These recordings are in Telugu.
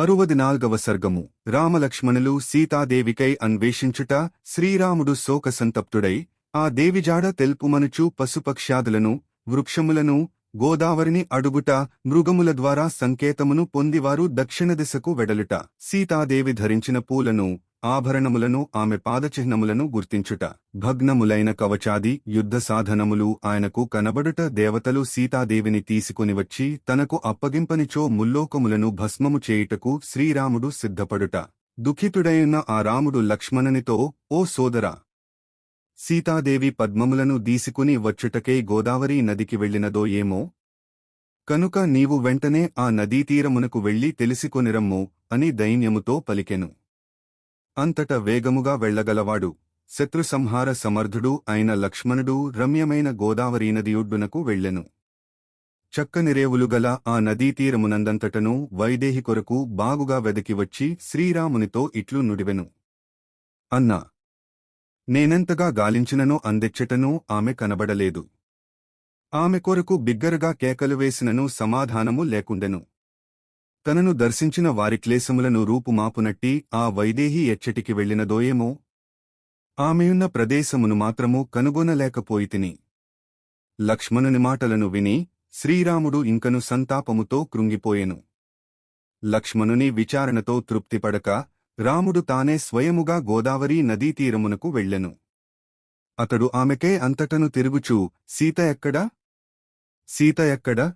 అరువది నాల్గవ సర్గము. రామలక్ష్మణులు సీతాదేవికై అన్వేషించుట శ్రీరాముడు శోకసంతప్తుడై ఆ దేవిజాడ తెల్పుమనుచు పశుపక్ష్యాదులను వృక్షములను గోదావరిని అడుగుట మృగముల ద్వారా సంకేతమును పొందివారు దక్షిణ దిశకు వెడలుట. సీతాదేవి ధరించిన పూలను ఆభరణములను ఆమె పాదచిహ్నములను గుర్తించుట. భగ్నములైన కవచాది యుద్ధ సాధనములు ఆయనకు కనబడుట దేవతలు సీతాదేవిని తీసుకుని వచ్చి తనకు అప్పగింపనిచో ముల్లోకములను భస్మము చేయుటకు శ్రీరాముడు సిద్ధపడుట. దుఃఖితుడైన ఆ రాముడు లక్ష్మణునితో ఓ సోదరా! సీతాదేవి పద్మములను దీసుకుని వచ్చుటకై గోదావరి నదికి వెళ్ళినదో ఏమో? కనుక నీవు వెంటనే ఆ నదీతీరమునకు వెళ్ళి తెలిసికొనిరమ్ము అని దైన్యముతో పలికెను. అంతట వేగముగా వెళ్ళగలవాడు శత్రుసంహార సమర్థుడు అయిన లక్ష్మణుడు రమ్యమైన గోదావరీ నదియుడ్డునకు వెళ్ళెను. చక్కనిరేవులు గల ఆ నదీతీరమునందంతటను వైదేహి కొరకు బాగుగా వెదకి వచ్చి శ్రీరామునితో ఇట్లు నుడివెను. అన్నా నేనెంతగా గాలించిననో అందెచ్చటనూ ఆమె కనబడలేదు. ఆమె కొరకు బిగ్గరగా కేకలు వేసినను సమాధానము లేకుండెను. తనను దర్శించిన వారి క్లేశములను రూపుమాపునట్టి ఆ వైదేహి ఎచ్చటికి వెళ్ళినదోయేమో? ఆమెయున్న ప్రదేశమును మాత్రము కనుగొనలేకపోయితిని. లక్ష్మణుని మాటలను విని శ్రీరాముడు ఇంకను సంతాపముతో కృంగిపోయెను. లక్ష్మణుని విచారణతో తృప్తిపడక రాముడు తానే స్వయముగా గోదావరీ నదీతీరమునకు వెళ్ళెను. అతడు ఆమెకే అంతటను తిరుగుచూ సీత ఎక్కడా? సీత ఎక్కడా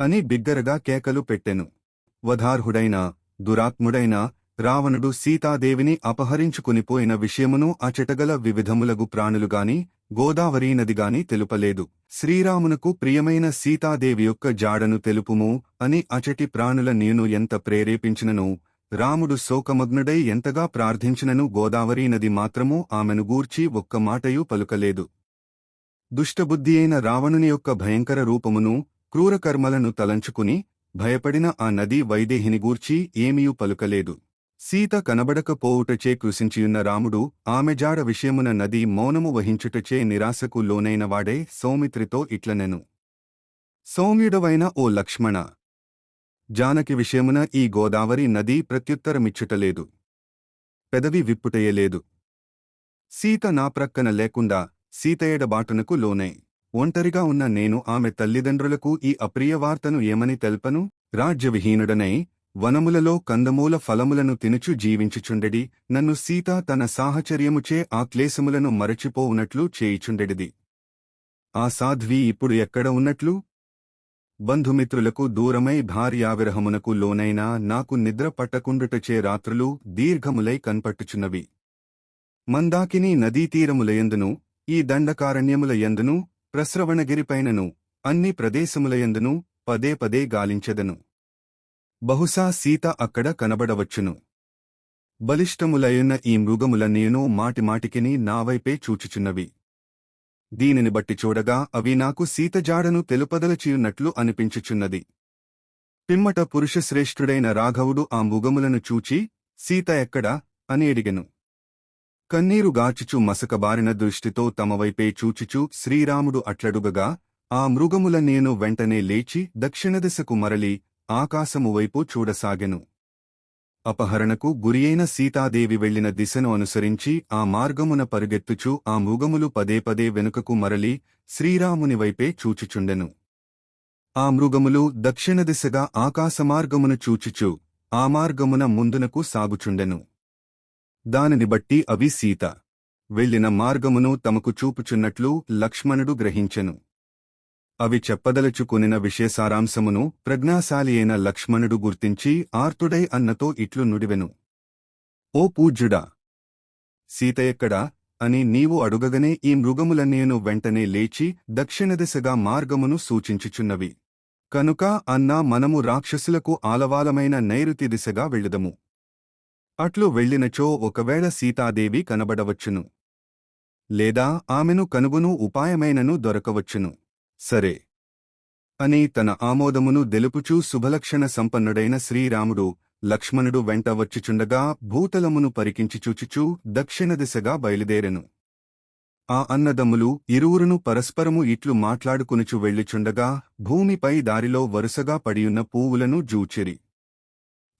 అని బిగ్గరగా కేకలు పెట్టెను. వధార్హుడైన దురాత్ముడైన రావణుడు సీతాదేవిని అపహరించుకునిపోయిన విషయమును అచటగల వివిధములగు ప్రాణులుగాని గోదావరీ నదిగాని తెలుపలేదు. శ్రీరామునకు ప్రియమైన సీతాదేవి యొక్క జాడను తెలుపుము అని అచటి ప్రాణుల నేను ఎంత ప్రేరేపించినను రాముడు శోకమగ్నుడై ఎంతగా ప్రార్థించినను గోదావరీ నది మాత్రము ఆమెను గూర్చి ఒక్క మాటయూ పలుకలేదు. దుష్టబుద్ధి అయిన రావణుని యొక్క భయంకర రూపమును క్రూరకర్మలను తలంచుకుని భయపడిన ఆ నది వైదేహిని గూర్చి ఏమీయూ పలుకలేదు. సీత కనబడకపోవుటచే కృషించియున్న రాముడు ఆమె జాడ విషయమున నది మౌనము వహించుటచే నిరాశకు లోనైనవాడే సౌమిత్రితో ఇట్లనెను. సౌమ్యుడవైన ఓ లక్ష్మణ. జానకి విషయమున ఈ గోదావరి నది ప్రత్యుత్తరమిచ్చుటలేదు. పెదవి విప్పుటయలేదు. సీత నా ప్రక్కన లేకుండా సీతయడబాటునకు లోనై. ఒంటరిగా ఉన్న నేను ఆమె తల్లిదండ్రులకు ఈ అప్రియ వార్తను ఏమని తెల్పను? రాజ్యవిహీనుడనై వనములలో కందమూల ఫలములను తినుచు జీవించుచుండెడి నన్ను సీత తన సాహచర్యముచే ఆ క్లేశములను మరచిపోవునట్లు చేయిచుండెడిది. ఆ సాధ్వి ఇప్పుడు ఎక్కడ ఉన్నట్లు? బంధుమిత్రులకు దూరమై భార్యావిరహమునకు లోనైనా నాకు నిద్ర పట్టకుండుటచే రాత్రులు దీర్ఘములై కన్పట్టుచున్నవి. మందాకిని నదీతీరములయందును ఈ దండకారణ్యముల యందును ప్రస్రవణగిరిపైనను అన్ని ప్రదేశములయందును పదే పదే గాలించెదను. బహుశా సీత అక్కడ కనబడవచ్చును. బలిష్టములయున్న ఈ మృగములన్నీయును మాటిమాటికిని నావైపే చూచుచున్నవి. దీనిని బట్టి చూడగా అవి నాకు సీతజాడను తెలుపదలచియున్నట్లు అనిపించుచున్నది. పిమ్మట పురుషశ్రేష్ఠుడైన రాఘవుడు ఆ మృగములను చూచి సీత ఎక్కడా? అని అడిగెను కన్నీరు గాచుచు మసకబారిన దృష్టితో తమవైపే చూచుచు శ్రీరాముడు అట్లడుగగా ఆ మృగముల నేను వెంటనే లేచి దక్షిణదిశకు మరలి ఆకాశము వైపు చూడసాగెను. అపహరణకు గురియైన సీతాదేవి వెళ్ళిన దిశను అనుసరించి ఆ మార్గమున పరుగెత్తుచు ఆ మృగములు పదే పదే వెనుకకు మరలి శ్రీరాముని వైపే చూచుచుండెను. ఆ మృగములు దక్షిణ దిశగా ఆకాశమార్గమును చూచుచు ఆ మార్గమున ముందునకు సాగుచుండెను. దానిని బట్టి అవి సీత. వెళ్ళిన మార్గమును తమకు చూపుచున్నట్లు లక్ష్మణుడు గ్రహించెను. అవి చెప్పదలుచుకునిన విశేషారాంశమును ప్రజ్ఞాశాలి అయిన లక్ష్మణుడు గుర్తించి ఆర్తుడై అన్నతో ఇట్లు నుడివెను. ఓ పూజ్యుడా! సీత ఎక్కడా? అని నీవు అడుగగనే ఈ మృగములన్నేను వెంటనే లేచి దక్షిణ దిశగా మార్గమును సూచించుచున్నవి. కనుక అన్నా మనము రాక్షసులకు ఆలవాలమైన నైరుతి దిశగా వెళ్ళుదము. అట్లు వెళ్ళినచో ఒకవేళ సీతాదేవి కనబడవచ్చును. లేదా ఆమెను కనుగొను ఉపాయమైనను దొరకవచ్చును. సరే. అని తన ఆమోదమును దెలుపుచూ శుభలక్షణ సంపన్నుడైన శ్రీరాముడు లక్ష్మణుడు వెంట వచ్చిచుండగా భూతలమును పరికించి చూచుచూ దక్షిణ దిశగా బయలుదేరెను. ఆ అన్నదమ్ములు ఇరువురును పరస్పరము ఇట్లు మాట్లాడుకునుచు వెళ్ళుచుండగా భూమిపై దారిలో వరుసగా పడియున్న పూవులను జూచిరి.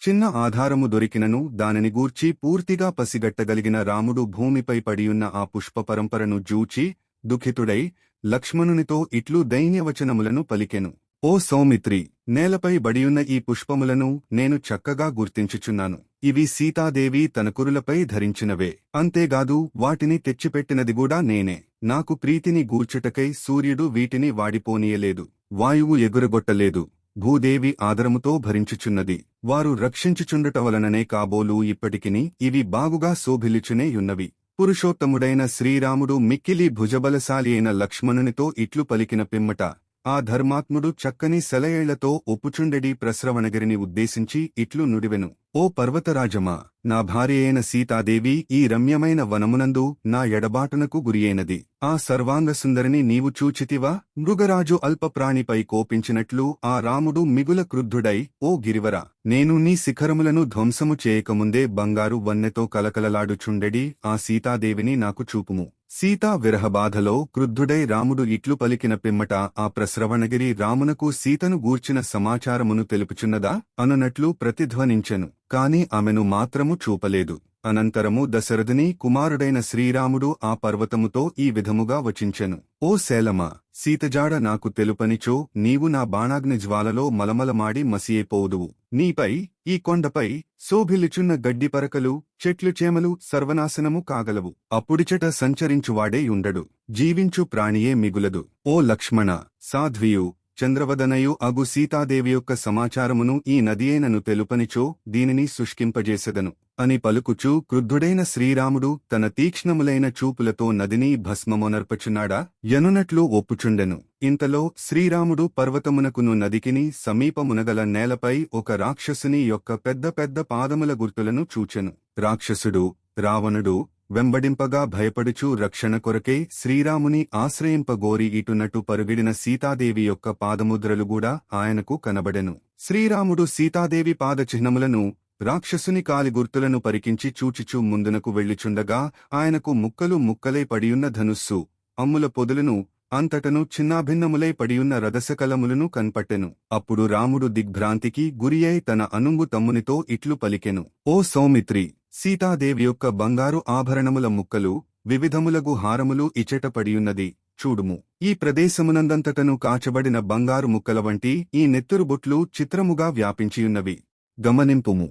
చిన్న ఆధారము దొరికినను దానిని గూర్చి పూర్తిగా పసిగట్టగలిగిన రాముడు భూమిపై పడియున్న ఆ పుష్ప పరంపరను జూచి దుఃఖితుడై లక్ష్మణునితో ఇట్లు దైన్యవచనములను పలికెను. ఓ సౌమిత్రి నేలపై బడియున్న ఈ పుష్పములను నేను చక్కగా గుర్తించుచున్నాను. ఇవి సీతాదేవి తన కురులపై ధరించినవే. అంతేగాదు వాటిని తెచ్చిపెట్టినది గూడా నేనే. నాకు ప్రీతిని గూర్చుటకై సూర్యుడు వీటిని వాడిపోనీయలేదు. వాయువు ఎగురగొట్టలేదు. భూదేవి ఆదరముతో భరించుచున్నది. వారు రక్షించుచుండట వలననే కాబోలు ఇప్పటికిని ఇవి బాగుగా శోభిల్చునే యున్నవి పురుషోత్తముడైన శ్రీరాముడు మిక్కిలి భుజబలశాలి అయిన లక్ష్మణునితో ఇట్లు పలికిన పిమ్మట ఆ ధర్మాత్ముడు చక్కని సెలయేళ్ళతో ఒప్పుచుండెడి ప్రస్రవణగిరిని ఉద్దేశించి ఇట్లు నుడివెను. ఓ పర్వతరాజమా నా భార్యయైన సీతాదేవి ఈ రమ్యమైన వనమునందు నా ఎడబాటునకు గురియైనది. ఆ సర్వాంగ సుందరిని నీవు చూచితివా? మృగరాజు అల్పప్రాణిపై కోపించినట్లు ఆ రాముడు మిగుల క్రుద్ధుడై ఓ గిరివర నేను నీ శిఖరములను ధ్వంసము చేయకముందే బంగారు వన్నెతో కలకలలాడుచుండెడి ఆ సీతాదేవిని నాకు చూపుము. సీతా విరహబాధలో క్రుద్ధుడై రాముడు ఇట్లు పలికిన పిమ్మట ఆ ప్రస్రవణగిరి రామునకు సీతను గూర్చిన సమాచారమును తెలుపుచున్నదా? అనునట్లు ప్రతిధ్వనించెను కాని ఆమెను మాత్రము చూపలేదు. అనంతరము దశరథుని కుమారుడైన శ్రీరాముడు ఆ పర్వతముతో ఈ విధముగా వచించెను. ఓ శేలమ సీతజాడ నాకు తెలుపనిచో నీవు నా బాణాగ్ని జ్వాలలో మలమలమాడి మసియైపోదువు. నీపై ఈ కొండపై శోభిల్లుచున్న గడ్డిపరకలు చెట్లుచేమలు చెట్లు చేమలు సర్వనాశనము కాగలవు. అప్పుడిచట సంచరించువాడే ఉండడు. జీవించు ప్రాణియే మిగులదు. ఓ లక్ష్మణ సాధ్వియు చంద్రవదనయు అగు సీతాదేవి యొక్క సమాచారమును ఈ నదియేనను తెలుపనిచో దీనిని శుష్కింపజేసెదను. అని పలుకుచూ క్రుద్ధుడైన శ్రీరాముడు తన తీక్ష్ణములైన చూపులతో నదిని భస్మమునర్పచున్నాడా? యనునట్లు ఒప్పుచుండెను. ఇంతలో శ్రీరాముడు పర్వతమునకును నదికిని సమీపమునగల నేలపై ఒక రాక్షసుని యొక్క పెద్ద పెద్ద పాదముల గుర్తులను చూచెను. రాక్షసుడు రావణుడు వెంబడింపగా భయపడుచూ రక్షణ కొరకే శ్రీరాముని ఆశ్రయింపగోరి ఇటునటు పరుగిడిన సీతాదేవి యొక్క పాదముద్రలు కూడా ఆయనకు కనబడెను. శ్రీరాముడు సీతాదేవి పాదచిహ్నములను రాక్షసుని కాలి గుర్తులను పరికించి చూచిచూ ముందునకు వెళ్ళిచుండగా ఆయనకు ముక్కలు ముక్కలై పడియున్న ధనుస్సు అమ్ముల పొదులను అంతటను చిన్నాభిన్నములై పడియున్న రథసకలములను కన్పట్టెను. అప్పుడు రాముడు దిగ్భ్రాంతికి గురియై తన అనుంగు తమ్మునితో ఇట్లు పలికెను. ఓ సౌమిత్రి సీతాదేవి యొక్క బంగారు ఆభరణముల ముక్కలు వివిధములగు హారములు ఇచట పడియున్నది చూడుము. ఈ ప్రదేశమునందంతటను కాచబడిన బంగారు ముక్కల వంటి ఈ నెత్తురుబుట్లు చిత్రముగా వ్యాపించియున్నవి. గమనింపుము.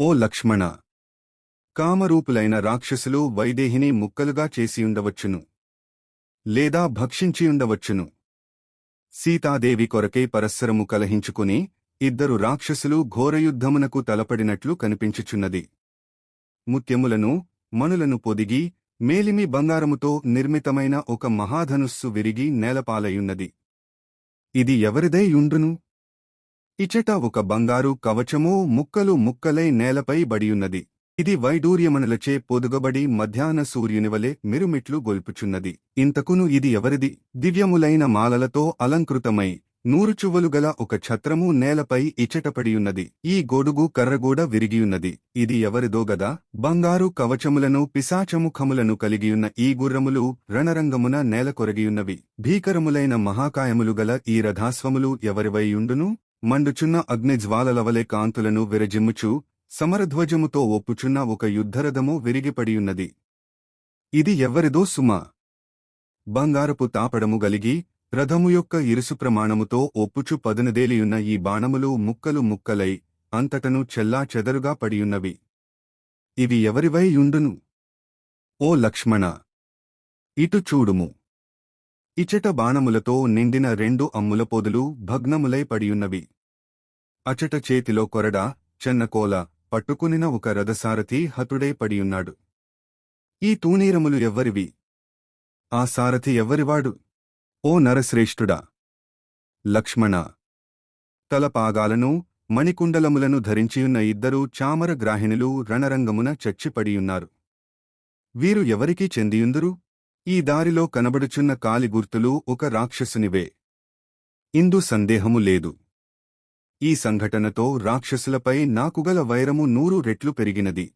ఓ లక్ష్మణ! కామరూపులైన రాక్షసులు వైదేహిని ముక్కలుగా చేసియుండవచ్చును. లేదా భక్షించియుండవచ్చును. సీతాదేవి కొరకే పరస్సరము కలహించుకుని ఇద్దరు రాక్షసులు ఘోరయుద్ధమునకు తలపడినట్లు కనిపించుచున్నది. ముత్యములను మణులను పొదిగి మేలిమి బంగారముతో నిర్మితమైన ఒక మహాధనుస్సు విరిగి నేలపాలయున్నది. ఇది ఎవరిదై యుండును ఇచట ఒక బంగారు కవచమూ ముక్కలు ముక్కలై నేలపై బడియున్నది. ఇది వైడూర్యమణులచే పొదుగబడి మధ్యాహ్న సూర్యునివలె మిరుమిట్లు గొల్పుచున్నది. ఇంతకును ఇది ఎవరిది? దివ్యములైన మాలలతో అలంకృతమై నూరుచువ్వలుగల గల ఒక ఛత్రము నేలపై ఇచ్చటపడియున్నది ఈ గొడుగు కర్రగూడ విరిగియున్నది. ఇది ఎవరిదో గదా? బంగారు కవచములను పిశాచముఖములను కలిగియున్న ఈ గుర్రములు రణరంగమున నేల కొరగియున్నవి భీకరములైన మహాకాయములు గల ఈ రథాస్వములు ఎవరివైయుండును మండుచున్న అగ్నిజ్వాలలవలే కాంతులను విరజిమ్ముచు సమరధ్వజముతో ఒప్పుచున్న ఒక యుద్ధరథము విరిగిపడియున్నది. ఇది ఎవ్వరిదో సుమ? బంగారపు తాపడము గలిగి రథము యొక్క ఇరుసు ప్రమాణముతో ఒప్పుచు పదునదేలియున్న ఈ బాణములు ముక్కలు ముక్కలై అంతటను చెల్లా చెదరుగా పడియున్నవి. ఇవి ఎవరివై యుండును? ఓ లక్ష్మణ! ఇటు చూడుము. ఇచట బాణములతో నిండిన రెండు అమ్ముల పొదులు భగ్నములై పడియున్నవి. అచట చేతిలో కొరడ చెన్నకోల పట్టుకునిన ఒక రథసారథి హతుడై పడియున్నాడు. ఈ తూనీరములు ఎవ్వరివి? ఆ సారథి ఎవ్వరివాడు? ఓ నరశ్రేష్ఠుడా! లక్ష్మణ! తలపాగాలను మణికుండలములను ధరించియున్న ఇద్దరు చామర గ్రాహిణులు రణరంగమున చచ్చిపడియున్నారు వీరు ఎవరికీ చెందియుందురు? ఈ దారిలో కనబడుచున్న కాలిగుర్తులు ఒక రాక్షసునివే. ఇందు సందేహము లేదు. ఈ సంఘటనతో రాక్షసులపై నాకుగల వైరము నూరు రెట్లు పెరిగినది.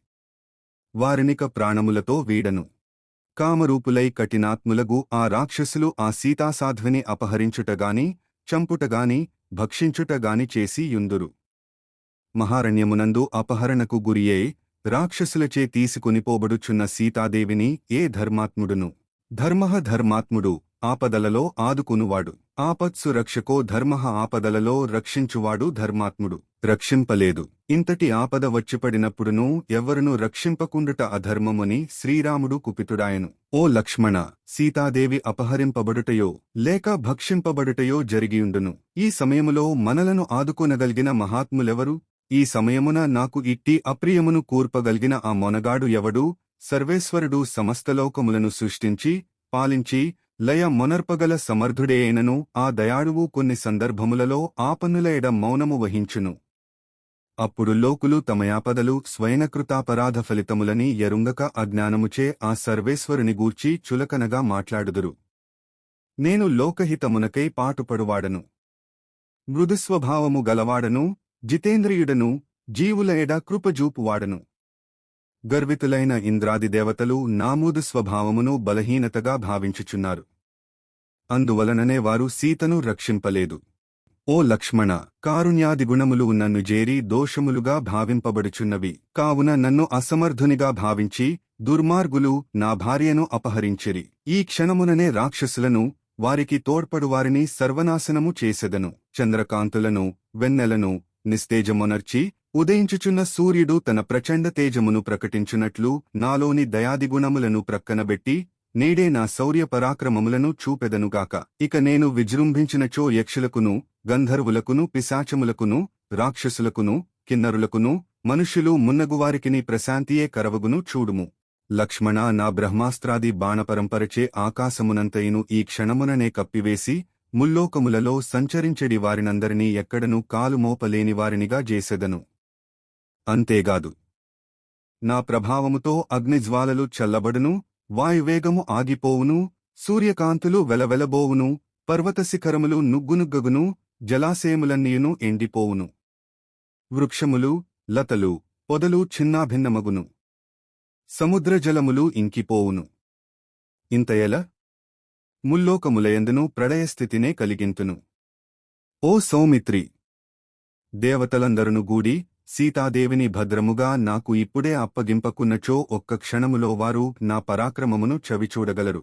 వారినిక ప్రాణములతో వీడను. కామరూపులై కఠినాత్ములగు ఆ రాక్షసులు ఆ సీతాసాధ్విని అపహరించుటగాని చంపుటగాని భక్షించుటగాని చేసి యుందురు. మహారణ్యమునందు అపహరణకు గురియై రాక్షసులచే తీసుకునిపోబడుచున్న సీతాదేవిని ఏ ధర్మాత్ముడును? ధర్మః ధర్మాత్ముడు ఆపదలలో ఆదుకునువాడు. ఆపత్సు రక్షకో ధర్మః ఆపదలలో రక్షించువాడు ధర్మాత్ముడు. రక్షింపలేదు. ఇంతటి ఆపద వచ్చిపడినప్పుడునూ ఎవ్వరును రక్షింపకుండుట అధర్మముని శ్రీరాముడు కుపితుడాయను. ఓ లక్ష్మణ సీతాదేవి అపహరింపబడుటయో లేక భక్షింపబడుటయో జరిగియుండును. ఈ సమయములో మనలను ఆదుకొనగలిగిన మహాత్ములెవరు? ఈ సమయమున నాకు ఇట్టి అప్రియమును కూర్పగలిగిన ఆ మొనగాడు ఎవడు? సర్వేశ్వరుడు సమస్తలోకములను సృష్టించి పాలించి లయ మొనర్పగల సమర్థుడేయనను ఆ దయాళువు కొన్ని సందర్భములలో ఆపన్నుల ఎడ మౌనము వహించును. అప్పుడు లోకులు తమయాపదలు స్వయనకృతాపరాధ ఫలితములని ఎరుంగక అజ్ఞానముచే ఆ సర్వేశ్వరుని గూర్చి చులకనగా మాట్లాడుదురు. నేను లోకహితమునకై పాటుపడువాడను. మృదుస్వభావము గలవాడను జితేంద్రియుడను జీవుల ఎడ కృపజూపువాడను గర్వితులైన ఇంద్రాది దేవతలు నామూదు స్వభావమును బలహీనతగా భావించుచున్నారు. అందువలననే వారు సీతను రక్షింపలేదు. ఓ లక్ష్మణ కారుణ్యాది గుణములు నన్ను జేరి దోషములుగా భావింపబడుచున్నవి. కావున నన్ను అసమర్థునిగా భావించి దుర్మార్గులు నా భార్యను అపహరించిరి. ఈ క్షణముననే రాక్షసులను వారికి తోడ్పడువారిని సర్వనాశనము చేసెదను. చంద్రకాంతులను వెన్నెలను నిస్తేజమునర్చి ఉదయించుచున్న సూర్యుడు తన ప్రచండ తేజమును ప్రకటించునట్లు నాలోని దయాదిగుణములను ప్రక్కనబెట్టి నేడే నా శౌర్య పరాక్రమములను చూపెదనుగాక ఇక నేను విజృంభించినచో యక్షులకును గంధర్వులకును పిశాచములకును రాక్షసులకును కిన్నరులకును మనుష్యులు మున్నగువారికిని ప్రశాంతియే కరవగును చూడుము. లక్ష్మణ నా బ్రహ్మాస్త్రాది బాణపరంపరచే ఆకాశమునంతయును ఈ క్షణముననే కప్పివేసి ముల్లోకములలో సంచరించెడి వారినందరినీ ఎక్కడనూ కాలుమోపలేని వారినిగా చేసెదను అంతేగాదు. నా ప్రభావముతో అగ్నిజ్వాలలు చల్లబడును వాయువేగము ఆగిపోవును సూర్యకాంతులు వెలవెలబోవును పర్వతశిఖరములు నుగ్గునుగ్గగును జలాశయములన్నీయును ఎండిపోవును. వృక్షములు లతలు పొదలు చిన్నాభిన్నమగును. సముద్రజలములు ఇంకిపోవును. ఇంతయల ముల్లోకములయందును ప్రళయస్థితినే కలిగింతును. ఓ సౌమిత్రి! దేవతలందరును గూడి సీతాదేవిని భద్రముగా నాకు ఇప్పుడే అప్పగింపకున్నచో ఒక్క క్షణములో వారు నా పరాక్రమమును చవిచూడగలరు.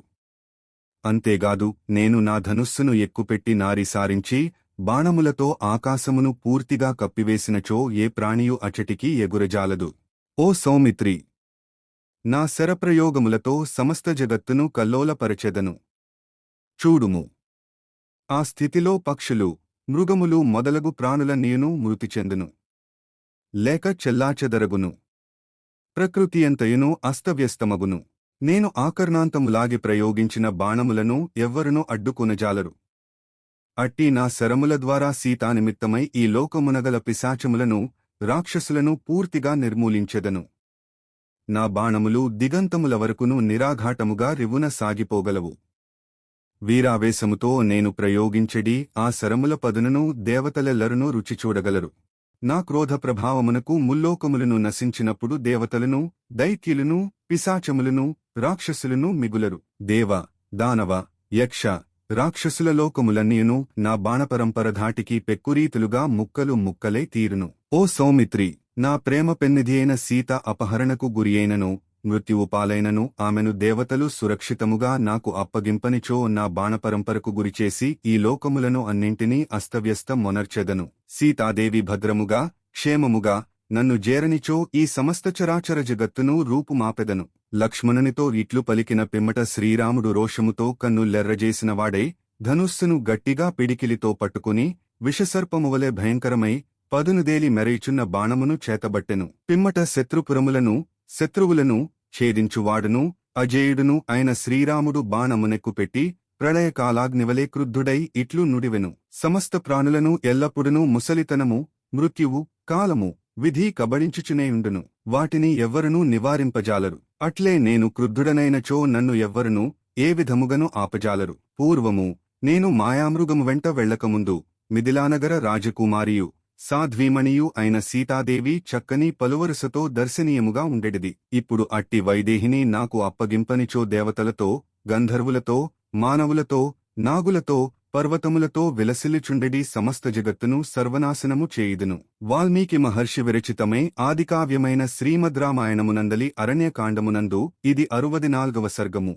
అంతేగాదు నేను నా ధనుస్సును ఎక్కుపెట్టి నారి సారించి బాణములతో ఆకాశమును పూర్తిగా కప్పివేసినచో ఏ ప్రాణియు అచటికి ఎగురజాలదు. ఓ సౌమిత్రి! నా శరప్రయోగములతో సమస్త జగత్తును కల్లోలపరచెదను. చూడుము. ఆ స్థితిలో పక్షులు మృగములు మొదలగు ప్రాణుల మృతి చెందును. లేక చెల్లాచెదరగును. ప్రకృతియంతయును అస్తవ్యస్తమగును. నేను ఆకర్ణాంతములాగి ప్రయోగించిన బాణములను ఎవ్వరునూ అడ్డుకొనజాలరు. అట్టి నా శరముల ద్వారా సీతానిమిత్తమై ఈ లోకమునగల పిశాచములను రాక్షసులను పూర్తిగా నిర్మూలించెదను. నా బాణములు దిగంతముల వరకును నిరాఘాటముగా రివున సాగిపోగలవు. వీరావేశముతో నేను ప్రయోగించెడి ఆ శరముల పదునను దేవతలెల్లరునూ రుచి చూడగలరు నా క్రోధ ప్రభావమునకు ముల్లోకములను నశించినప్పుడు దేవతలను దైత్యులను పిశాచములను రాక్షసులను మిగులరు. దేవ దానవ యక్ష రాక్షసుల లోకములన్నీయును నా బాణపరంపర ధాటికి పెక్కురీతులుగా ముక్కలు ముక్కలే తీరును. ఓ సౌమిత్రి నా ప్రేమ పెన్నిధి అయిన సీత అపహరణకు గురియైనను మృత్యువు పాలైనను ఆమెను దేవతలు సురక్షితముగా నాకు అప్పగింపనిచో నా బాణపరంపరకు గురిచేసి ఈ లోకములను అన్నింటినీ అస్తవ్యస్తం మొనర్చెదను. సీతాదేవి భద్రముగా క్షేమముగా నన్ను జేరనిచో ఈ సమస్త చరాచర జగత్తును రూపుమాపెదను. లక్ష్మణునితో ఇట్లు పలికిన పిమ్మట శ్రీరాముడు రోషముతో కన్నులెర్రజేసినవాడై ధనుస్సును గట్టిగా పిడికిలితో పట్టుకుని విషసర్పమువలే భయంకరమై పదునుదేలి మెరయిచున్న బాణమును చేతబట్టెను. పిమ్మట శత్రుపురములను శత్రువులను ఛేదించువాడును అజేయుడును అయిన శ్రీరాముడు బాణమునెక్కుపెట్టి ప్రళయకాలాగ్నివలే క్రుద్ధుడై ఇట్లు నుడివెను. సమస్త ప్రాణులను ఎల్లప్పుడునూ ముసలితనము మృత్యువు కాలము విధి కబడించుచునేయుండును వాటిని ఎవ్వరునూ నివారింపజాలరు. అట్లే నేను క్రుద్ధుడనైనచో నన్ను ఎవ్వరునూ ఏ విధముగను ఆపజాలరు. పూర్వము నేను మాయామృగము వెంట వెళ్ళకముందు మిథిలానగర రాజకుమారియు సాధ్వీమణియు అయిన సీతాదేవి చక్కని పలువరుసతో దర్శనీయముగా ఉండెడిది. ఇప్పుడు అట్టి వైదేహిని నాకు అప్పగింపనిచో దేవతలతో గంధర్వులతో మానవులతో నాగులతో పర్వతములతో విలసిల్లుచుండెడి సమస్త జగత్తును సర్వనాశనము చేయుదును. వాల్మీకి మహర్షి విరచితమే ఆదికావ్యమైన శ్రీమద్ రామాయణమునందలి అరణ్యకాండమునందు ఇది అరువది నాల్గవ సర్గము.